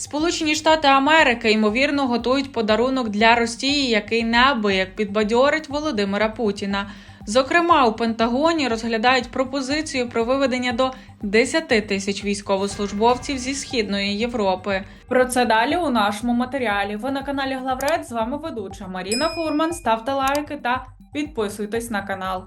Сполучені Штати Америки ймовірно готують подарунок для Росії, який неабияк підбадьорить Володимира Путіна. Зокрема, у Пентагоні розглядають пропозицію про виведення до 10 тисяч військовослужбовців зі східної Європи. Про це далі у нашому матеріалі. Ви на каналі Главред. З вами ведуча Маріна Фурман. Ставте лайки та підписуйтесь на канал.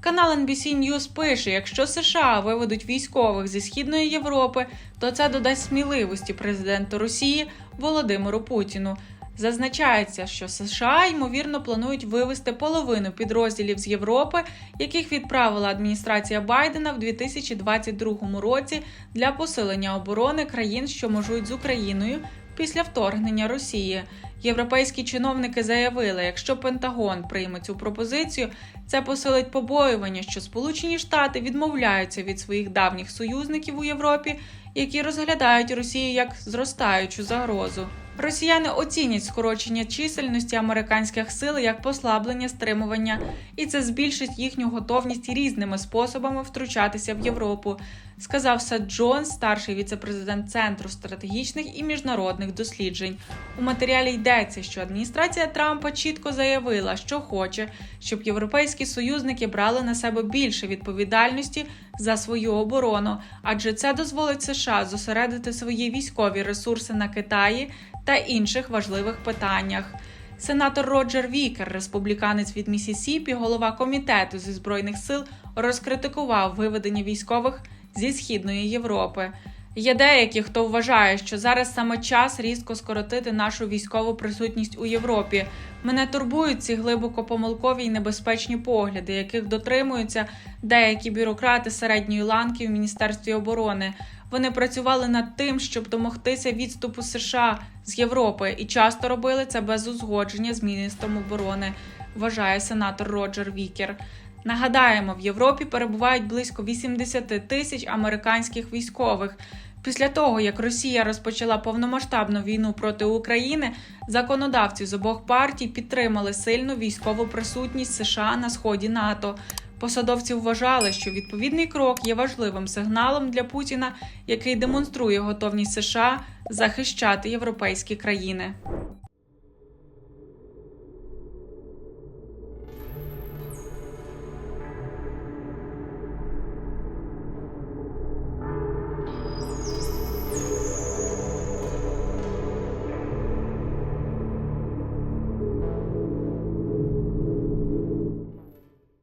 Канал NBC News пише: якщо США виведуть військових зі східної Європи, то це додасть сміливості президенту Росії Володимиру Путіну. Зазначається, що США ймовірно планують вивести половину підрозділів з Європи, яких відправила адміністрація Байдена в 2022 році для посилення оборони країн, що межують з Україною після вторгнення Росії. Європейські чиновники заявили, якщо Пентагон прийме цю пропозицію, це посилить побоювання, що Сполучені Штати відмовляються від своїх давніх союзників у Європі, які розглядають Росію як зростаючу загрозу. Росіяни оцінять скорочення чисельності американських сил як послаблення стримування, і це збільшить їхню готовність різними способами втручатися в Європу, сказав Сет Джонс, старший віцепрезидент Центру стратегічних і міжнародних досліджень. У матеріалі йдеться, що адміністрація Трампа чітко заявила, що хоче, щоб європейські союзники брали на себе більше відповідальності за свою оборону, адже це дозволить США зосередити свої військові ресурси на Китаї та інших важливих питаннях. Сенатор Роджер Вікер, республіканець від Місісіпі, голова комітету зі збройних сил, розкритикував виведення військових зі східної Європи. Є деякі, хто вважає, що зараз саме час різко скоротити нашу військову присутність у Європі. Мене турбують ці глибоко помилкові й небезпечні погляди, яких дотримуються деякі бюрократи середньої ланки в Міністерстві оборони. Вони працювали над тим, щоб домогтися відступу США з Європи, і часто робили це без узгодження з міністром оборони, вважає сенатор Роджер Вікер. Нагадаємо, в Європі перебувають близько 80 тисяч американських військових. Після того, як Росія розпочала повномасштабну війну проти України, законодавці з обох партій підтримали сильну військову присутність США на сході НАТО. Посадовці вважали, що відповідний крок є важливим сигналом для Путіна, який демонструє готовність США захищати європейські країни.